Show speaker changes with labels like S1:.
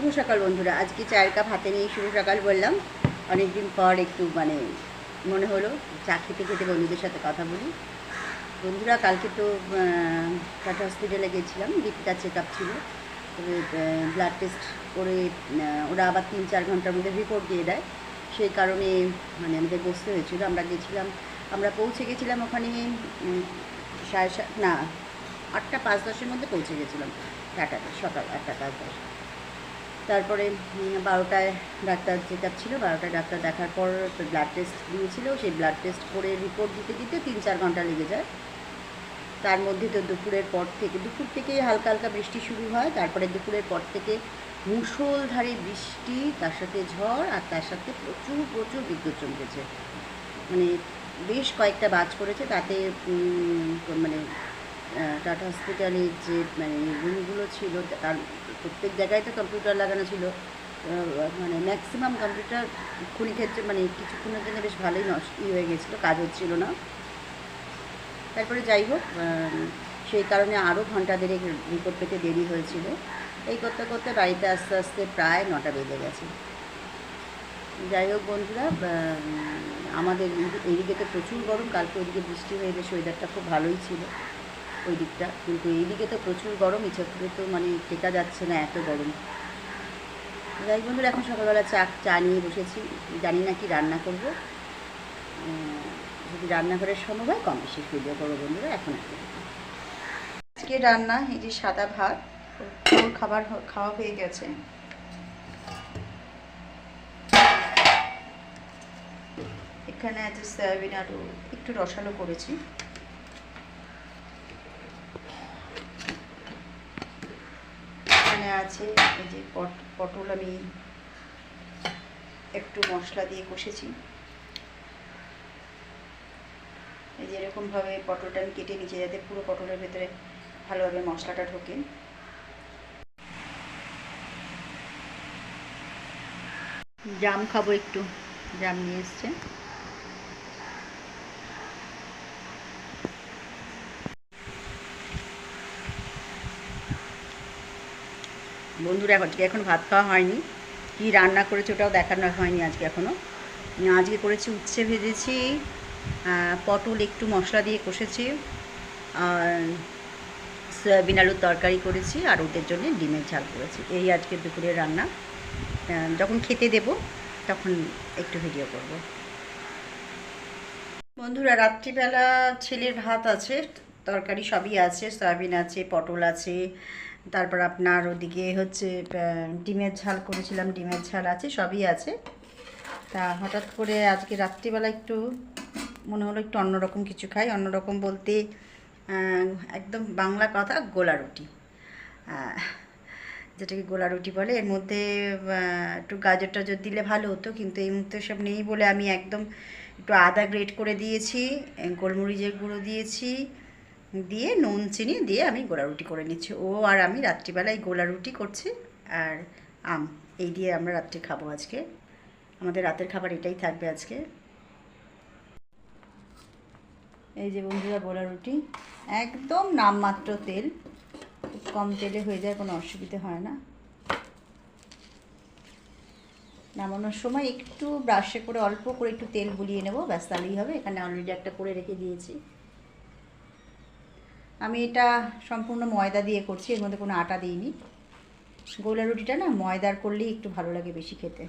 S1: শুভ সকাল বন্ধুরা। আজকে চায়ের কাপ হাতে নিয়ে শুভ সকাল বললাম। অনেকদিন পর একটু মানে মনে হলো চা খেতে খেতে বন্ধুদের সাথে কথা বলি। বন্ধুরা, কালকে তো টাটা হসপিটালে গেছিলাম। দীপিকার চেক আপ ছিল। ব্লাড টেস্ট করে ওরা আবার তিন চার ঘণ্টার মধ্যে রিপোর্ট দিয়ে দেয়। সেই কারণে মানে আমাদের বসতে হয়েছিল। আমরা গেছিলাম, আমরা পৌঁছে গেছিলাম ওখানে সাড়ে সাত না, আটটা পাঁচ দশের মধ্যে পৌঁছে গেছিলাম। টাটাতে সকাল আটটা পাঁচ দশ। তারপরে বারোটায় ডাক্তার চেক আপ ছিল, বারোটায় ডাক্তার দেখার পর ব্লাড টেস্ট দিয়েছিল। সেই ব্লাড টেস্ট করে রিপোর্ট দিতে দিতে তিন চার ঘণ্টা লেগে যায়। তার মধ্যে তো দুপুরের পর থেকে, দুপুর থেকে হালকা হালকা বৃষ্টি শুরু হয়। তারপরে দুপুরের পর থেকে মুষলধারে বৃষ্টি, তার সাথে ঝড়, আর তার সাথে প্রচুর প্রচুর বিদ্যুৎ চমকেছে। মানে বেশ কয়েকটা বাজ পড়েছে, তাতে মানে টাটা হসপিটালে যে মানে রুমগুলো ছিল, তার প্রত্যেক জায়গায় তো কম্পিউটার লাগানো ছিল। মানে ম্যাক্সিমাম কম্পিউটার খুনি ক্ষেত্রে মানে কিছুক্ষণের জন্য বেশ ভালোই নষ্ট হয়ে গেছিল, কাজ হচ্ছিল না। তারপরে যাই হোক সেই কারণে আরও ঘণ্টা দেড়েক রিপোর্ট পেতে দেরি হয়েছিল। এই করতে করতে বাড়িতে আস্তে আস্তে প্রায় নটা বেজে গেছে। যাই হোক বন্ধুরা আমাদের এদিকে তো প্রচুর গরম, কালকে ওইদিকে বৃষ্টি হয়ে বেশ ওয়েদারটা খুব ভালোই ছিল। ওই দিকটা। কিন্তু এইদিকে তো প্রচুর গরম ইচ্ছা করে তো মানে টেকা যাচ্ছে না এত গরম। যাই বন্ধুরা, এখন সকালবেলা চা চা নিয়ে বসেছি। জানি না কি রান্না করব। যদি রান্নাঘরের সম্ভব হয়, কম বেশি ভিডিও করব বন্ধুরা, এখন আজকে রান্না, এই যে সাদা ভাত খাবার খাওয়া হয়ে গেছে। এখানে আছে সয়াবিন আলু, একটু রসালো করেছি এখানে আছে, এই যে পট, পটল আমি একটু মশলা দিয়ে কষেছি। এই যে এরকমভাবে পটলটা আমি কেটে নিচে যাতে পুরো পটলের ভেতরে ভালোভাবে মশলাটা ঢোকে। জাম খাব একটু, জাম নিয়ে এসছে। বন্ধুরা আজকে এখন ভাত খাওয়া হয়নি। কি রান্না করেছে ওটাও দেখানো হয়নি আজকে এখনও আজকে করেছি উচ্ছে ভেজেছি পটল একটু মশলা দিয়ে কষেছি সয়াবিন আলুর তরকারি করেছি, আর ওদের জন্য ডিমের ঝাল করেছি। এই আজকে দুপুরের রান্না। যখন খেতে দেব, তখন একটু ভিডিও করব। বন্ধুরা, রাত্রিবেলা ছেলের ভাত আছে, তরকারি সবই আছে, সয়াবিন আছে, পটল আছে তারপর আপনার ওদিকে হচ্ছে ডিমের ঝাল করেছিলাম, ডিমের ঝাল আছে, সবই আছে। তা হঠাৎ করে আজকে রাত্রিবেলা একটু মনে হলো একটু অন্যরকম কিছু খাই। অন্যরকম বলতে একদম বাংলা কথা, গোলা রুটি। যেটাকে গোলা রুটি বলে। এর মধ্যে একটু গাজর টাজর দিলে ভালো হতো, কিন্তু এই মুহূর্তে সব নেই বলে আমি একদম একটু আদা গ্রেট করে দিয়েছি, গোলমরিচের গুঁড়ো দিয়েছি দিয়ে নুন, চিনি দিয়ে আমি গোলা রুটি করে নিচ্ছি। ও আর আমি রাত্রিবেলায় গোলা রুটি করছি আর আম, এই দিয়ে আমরা রাত্রে খাব আজকে। আমাদের রাতের খাবার এটাই থাকবে আজকে। এই যে বন্ধুরা, গোলা রুটি। একদম নামমাত্র তেল। খুব কম তেলে হয়ে যায়, কোনো অসুবিধে হয় না। নামানোর সময় একটু ব্রাশে করে, অল্প করে একটু তেল বুলিয়ে নেব। ব্যাস, তাহলেই হবে। এখানে অলরেডি একটা করে রেখে দিয়েছি। আমি এটা সম্পূর্ণ ময়দা দিয়ে করছি, এর মধ্যে কোনো আটা দিইনি। গোলা রুটিটা না ময়দার করলেই একটু ভালো লাগে বেশি খেতে।